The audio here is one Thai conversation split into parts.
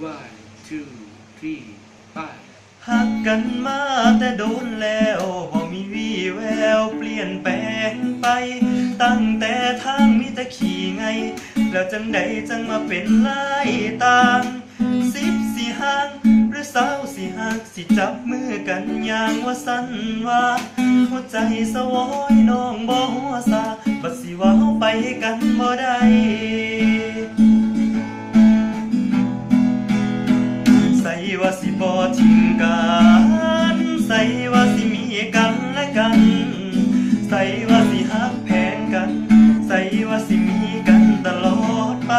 one two three five หักกันมาแต่โดนแล้วบ่มีวี่แววเปลี่ยนแปลงไป ตั้งแต่ทางมีแต่ขี่ไง แล้วจังใดจังมาเป็นลายตามสิบสิห่างหรือสาวสิหักสิจับมือกันอย่างว่าสั้นว่า หัวใจสวอยน้องบ่หัวซาบัดสิว่าเฮาไปกันบ่ได้ กันและกัน ใส่ว่าสิหักแผงกัน ใส่ว่าสิมีกันตลอดไป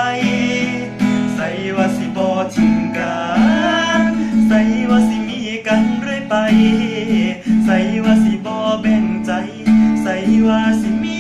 ใส่ว่าสิบอทิ้งกัน ใส่ว่าสิมีกันเรื่อยไป ใส่ว่าสิบอแบ่งใจ ใส่ว่าสิมี